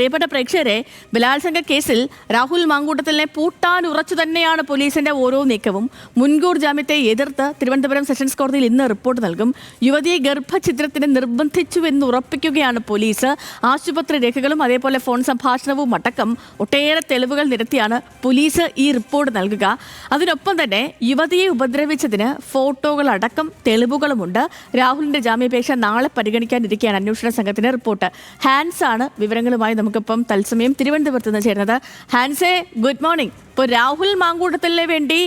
പ്രിയപ്പെട്ട പ്രേക്ഷകരെ ബലാത്സംഗ കേസിൽ രാഹുൽ മാങ്കൂട്ടത്തിലിനെ പൂട്ടാൻ ഉറച്ചു തന്നെയാണ് പോലീസിന്റെ ഓരോ നീക്കവും. മുൻകൂർ ജാമ്യത്തെ എതിർത്ത് തിരുവനന്തപുരം സെഷൻസ് കോടതിയിൽ ഇന്ന് റിപ്പോർട്ട് നൽകും. യുവതിയെ ഗർഭഛിദ്രത്തിന് നിർബന്ധിച്ചുവെന്ന് ഉറപ്പിക്കുകയാണ് പോലീസ്. ആശുപത്രി രേഖകളും അതേപോലെ ഫോൺ സംഭാഷണവും അടക്കം ഒട്ടേറെ തെളിവുകൾ നിരത്തിയാണ് പോലീസ് ഈ റിപ്പോർട്ട് നൽകുക. അതിനൊപ്പം തന്നെ യുവതിയെ ഉപദ്രവിച്ചതിന് ഫോട്ടോകളടക്കം തെളിവുകളുമുണ്ട്. രാഹുലിന്റെ ജാമ്യാപേക്ഷ നാളെ പരിഗണിക്കാനിരിക്കുകയാണ് അന്വേഷണ സംഘത്തിന്റെ റിപ്പോർട്ട്. ഹാൻസ് ആണ് വിവരങ്ങളുമായി നമുക്കിപ്പം തത്സമയം തിരുവനന്തപുരത്ത് നിന്ന് ചേരുന്നത്. ഹാൻസെ ഗുഡ് മോർണിംഗ് ഇപ്പോൾ രാഹുൽ മാങ്കൂട്ടത്തിലെ വേണ്ടി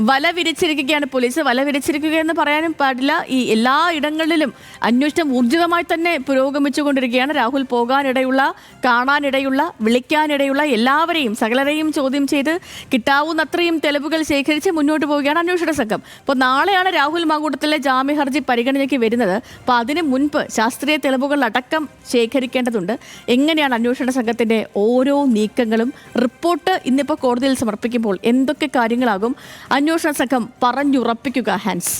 വല വിരിച്ചിരിക്കുകയാണ് പോലീസ്. വല വിരിച്ചിരിക്കുക എന്ന് പറയാനും പാടില്ല. ഈ എല്ലാ ഇടങ്ങളിലും അന്വേഷണം ഊർജിതമായി തന്നെ പുരോഗമിച്ചുകൊണ്ടിരിക്കുകയാണ്. രാഹുൽ പോകാനിടയുള്ള കാണാനിടയുള്ള വിളിക്കാനിടയുള്ള എല്ലാവരെയും സകലരെയും ചോദ്യം ചെയ്ത് കിട്ടാവുന്നത്രയും തെളിവുകൾ ശേഖരിച്ച് മുന്നോട്ട് പോവുകയാണ് അന്വേഷണ സംഘം. അപ്പോൾ നാളെയാണ് രാഹുൽ മാങ്കൂട്ടത്തിലെ ജാമ്യ ഹർജി പരിഗണനയ്ക്ക് വരുന്നത്. അപ്പോൾ അതിന് മുൻപ് ശാസ്ത്രീയ തെളിവുകൾ അടക്കം ശേഖരിക്കേണ്ടതുണ്ട്. എങ്ങനെയാണ് അന്വേഷണ സംഘത്തിന്റെ ഓരോ നീക്കങ്ങളും? റിപ്പോർട്ട് ഇന്നിപ്പോൾ കോടതിയിൽ സമർപ്പിക്കുമ്പോൾ എന്തൊക്കെ കാര്യങ്ങളാകും? അന്വേഷണ സംഘം പറഞ്ഞുറപ്പിക്കുക ഹാൻസ്.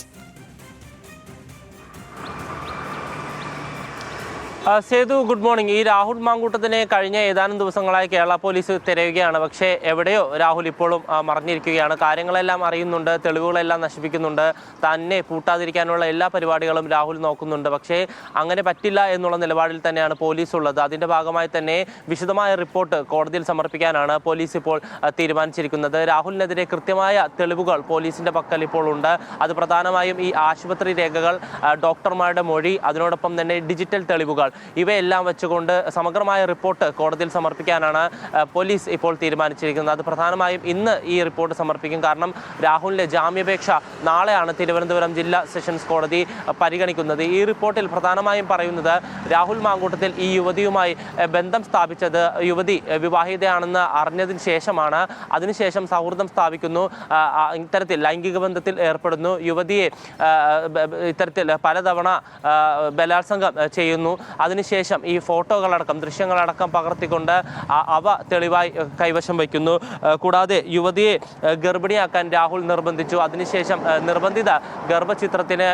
സേതു ഗുഡ് മോർണിംഗ് ഈ രാഹുൽ മാങ്കൂട്ടത്തിനെ കഴിഞ്ഞ ഏതാനും ദിവസങ്ങളായി കേരള പോലീസ് തിരയുകയാണ്. പക്ഷേ എവിടെയോ രാഹുൽ ഇപ്പോഴും മറിഞ്ഞിരിക്കുകയാണ്. കാര്യങ്ങളെല്ലാം അറിയുന്നുണ്ട് തെളിവുകളെല്ലാം നശിപ്പിക്കുന്നുണ്ട്. തന്നെ പൂട്ടാതിരിക്കാനുള്ള എല്ലാ പരിപാടികളും രാഹുൽ നോക്കുന്നുണ്ട്. പക്ഷേ അങ്ങനെ പറ്റില്ല എന്നുള്ള നിലപാടിൽ തന്നെയാണ് പോലീസ് ഉള്ളത്. അതിന്റെ ഭാഗമായി തന്നെ വിശദമായ റിപ്പോർട്ട് കോടതിയിൽ സമർപ്പിക്കാനാണ് പോലീസ് ഇപ്പോൾ തീരുമാനിച്ചിരിക്കുന്നത്. രാഹുലിനെതിരെ കൃത്യമായ തെളിവുകൾ പോലീസിന്റെ പക്കൽ ഇപ്പോൾ ഉണ്ട്. അത് പ്രധാനമായും ഈ ആശുപത്രി രേഖകൾ ഡോക്ടർമാരുടെ മൊഴി അതിനോടൊപ്പം തന്നെ ഡിജിറ്റൽ തെളിവുകൾ. ഇവയെല്ലാം വെച്ചുകൊണ്ട് സമഗ്രമായ റിപ്പോർട്ട് കോടതിയിൽ സമർപ്പിക്കാനാണ് പോലീസ് ഇപ്പോൾ തീരുമാനിച്ചിരിക്കുന്നത്. അത് പ്രധാനമായും ഇന്ന് ഈ റിപ്പോർട്ട് സമർപ്പിക്കും. കാരണം രാഹുലിന്റെ ജാമ്യാപേക്ഷ നാളെയാണ് തിരുവനന്തപുരം ജില്ലാ സെഷൻസ് കോടതി പരിഗണിക്കുന്നത്. ഈ റിപ്പോർട്ടിൽ പ്രധാനമായും പറയുന്നത് രാഹുൽ മാങ്കൂട്ടത്തിൽ ഈ യുവതിയുമായി ബന്ധം സ്ഥാപിച്ചത് യുവതി വിവാഹിതയാണെന്ന് അറിഞ്ഞതിന് ശേഷമാണ്. അതിനുശേഷം സൗഹൃദം സ്ഥാപിക്കുന്നു. ഇത്തരത്തിൽ ലൈംഗിക ബന്ധത്തിൽ ഏർപ്പെടുന്നു. യുവതിയെ ഇത്തരത്തിൽ പലതവണ ബലാത്സംഗം ചെയ്യുന്നു. അതിനുശേഷം ഈ ഫോട്ടോകളടക്കം ദൃശ്യങ്ങളടക്കം പകർത്തിക്കൊണ്ട് അവ തെളിവായി കൈവശം വയ്ക്കുന്നു. കൂടാതെ യുവതിയെ ഗർഭിണിയാക്കാൻ രാഹുൽ നിർബന്ധിച്ചു. അതിനുശേഷം നിർബന്ധിത ഗർഭചിത്രത്തിന്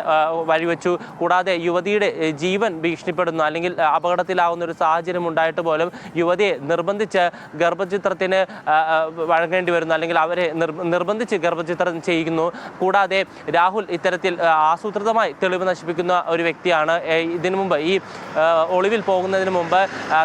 വഴിവെച്ചു. കൂടാതെ യുവതിയുടെ ജീവൻ ഭീഷണിപ്പെടുന്നു. അല്ലെങ്കിൽ അപകടത്തിലാവുന്ന ഒരു സാഹചര്യം ഉണ്ടായിട്ട് പോലും യുവതിയെ നിർബന്ധിച്ച് ഗർഭചിത്രത്തിന് വഴങ്ങേണ്ടി വരുന്നു. അല്ലെങ്കിൽ അവരെ നിർബന്ധിച്ച് ഗർഭചിത്രം ചെയ്യുന്നു. കൂടാതെ രാഹുൽ ഇത്തരത്തിൽ ആസൂത്രിതമായി തെളിവ് നശിപ്പിക്കുന്ന ഒരു വ്യക്തിയാണ്. ഇതിനു മുമ്പ് ഈ ഒളിവിൽ പോകുന്നതിന് മുമ്പ്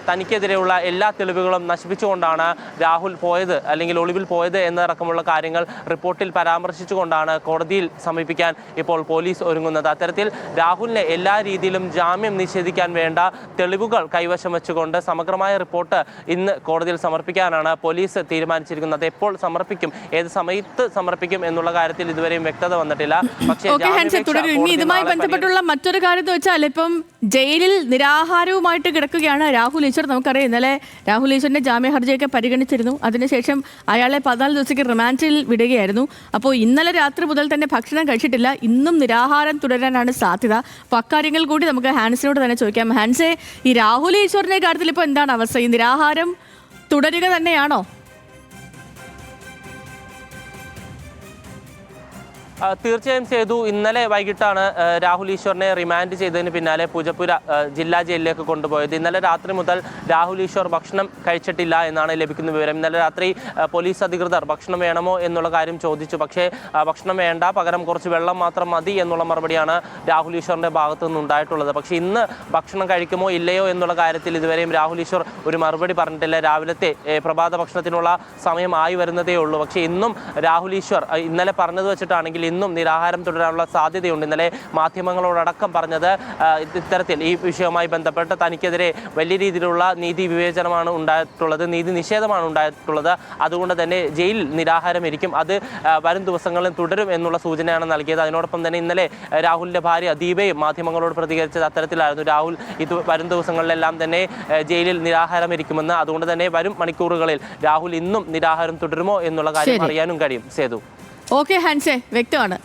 തനിക്കെതിരെയുള്ള എല്ലാ തെളിവുകളും നശിപ്പിച്ചുകൊണ്ടാണ് രാഹുൽ പോയത് അല്ലെങ്കിൽ ഒളിവിൽ പോയത് എന്നടക്കമുള്ള കാര്യങ്ങൾ റിപ്പോർട്ടിൽ പരാമർശിച്ചുകൊണ്ടാണ് കോടതിയിൽ സമീപിക്കാൻ ഇപ്പോൾ പോലീസ് ഒരുങ്ങുന്നത്. അത്തരത്തിൽ രാഹുലിനെ എല്ലാ രീതിയിലും ജാമ്യം നിഷേധിക്കാൻ വേണ്ട തെളിവുകൾ കൈവശം വെച്ചുകൊണ്ട് സമഗ്രമായ റിപ്പോർട്ട് ഇന്ന് കോടതിയിൽ സമർപ്പിക്കാനാണ് പോലീസ് തീരുമാനിച്ചിരിക്കുന്നത്. എപ്പോൾ സമർപ്പിക്കും ഏത് സമയത്ത് സമർപ്പിക്കും എന്നുള്ള കാര്യത്തിൽ ഇതുവരെയും വ്യക്തത വന്നിട്ടില്ല. പക്ഷേ ഇതുമായി ബന്ധപ്പെട്ടുള്ള മറ്റൊരു കാര്യം വെച്ചാൽ ഇപ്പം ജയിലിൽ നിരാഹാരവുമായിട്ട് കിടക്കുകയാണ് രാഹുൽ ഈശ്വർ. നമുക്കറിയാം ഇന്നലെ രാഹുൽ ഈശ്വറിന്റെ ജാമ്യ ഹർജിയൊക്കെ പരിഗണിച്ചിരുന്നു. അതിനുശേഷം അയാളെ പതിനാല് ദിവസത്തേക്ക് റിമാൻഡിൽ വിടുകയായിരുന്നു. അപ്പോൾ ഇന്നലെ രാത്രി മുതൽ തന്നെ ഭക്ഷണം കഴിച്ചിട്ടില്ല. ഇന്നും നിരാഹാരം തുടരാനാണ് സാധ്യത. അപ്പോൾ അക്കാര്യങ്ങൾ കൂടി നമുക്ക് ഹാൻസിനോട് തന്നെ ചോദിക്കാം. ഹാൻസെ ഈ രാഹുൽ ഈശ്വറിന്റെ കാര്യത്തിൽ ഇപ്പോൾ എന്താണ് അവസ്ഥ? ഈ നിരാഹാരം തുടരുക തന്നെയാണോ? തീർച്ചയായും സേതു ഇന്നലെ വൈകിട്ടാണ് രാഹുൽ ഈശ്വറിനെ റിമാൻഡ് ചെയ്തതിന് പിന്നാലെ പൂജപ്പുര ജില്ലാ ജയിലിലേക്ക് കൊണ്ടുപോയത്. ഇന്നലെ രാത്രി മുതൽ രാഹുൽ ഈശ്വർ ഭക്ഷണം കഴിച്ചിട്ടില്ല എന്നാണ് ലഭിക്കുന്ന വിവരം. ഇന്നലെ രാത്രി പോലീസ് അധികൃതർ ഭക്ഷണം വേണമോ എന്നുള്ള കാര്യം ചോദിച്ചു. പക്ഷേ ഭക്ഷണം വേണ്ട പകരം കുറച്ച് വെള്ളം മാത്രം മതി എന്നുള്ള മറുപടിയാണ് രാഹുൽ ഈശ്വറിന്റെ ഭാഗത്തു നിന്നുണ്ടായിട്ടുള്ളത്. പക്ഷേ ഇന്ന് ഭക്ഷണം കഴിക്കുമോ ഇല്ലയോ എന്നുള്ള കാര്യത്തിൽ ഇതുവരെയും രാഹുൽ ഈശ്വർ ഒരു മറുപടി പറഞ്ഞിട്ടില്ല. രാവിലത്തെ പ്രഭാത ഭക്ഷണത്തിനുള്ള സമയമായി വരുന്നതേ ഉള്ളൂ. പക്ഷേ ഇന്നും രാഹുൽ ഈശ്വർ ഇന്നലെ പറഞ്ഞത് വെച്ചിട്ടാണെങ്കിൽ ഇന്നും നിരാഹാരം തുടരാനുള്ള സാധ്യതയുണ്ട്. ഇന്നലെ മാധ്യമങ്ങളോടക്കം പറഞ്ഞത് ഇത്തരത്തിൽ ഈ വിഷയവുമായി ബന്ധപ്പെട്ട് തനിക്കെതിരെ വലിയ രീതിയിലുള്ള നീതി വിവേചനമാണ് ഉണ്ടായിട്ടുള്ളത് നീതി നിഷേധമാണ് ഉണ്ടായിട്ടുള്ളത്. അതുകൊണ്ട് തന്നെ ജയിലിൽ നിരാഹാരം ഇരിക്കും. അത് വരും ദിവസങ്ങളിൽ തുടരും എന്നുള്ള സൂചനയാണ് നൽകിയത്. അതിനോടൊപ്പം തന്നെ ഇന്നലെ രാഹുലിന്റെ രാഹുലിന്റെ ഭാര്യ ദീപയും മാധ്യമങ്ങളോട് പ്രതികരിച്ചത് അത്തരത്തിലായിരുന്നു. രാഹുൽ ഇത് വരും ദിവസങ്ങളിലെല്ലാം തന്നെ ജയിലിൽ നിരാഹാരം ഇരിക്കുമെന്ന്. അതുകൊണ്ട് തന്നെ വരും മണിക്കൂറുകളിൽ രാഹുൽ ഇന്നും നിരാഹാരം തുടരുമോ എന്നുള്ള കാര്യം. അറിയാനും കഴിയും. സേതു. ഓക്കെ ഹാൻസെ വ്യക്തമാണ്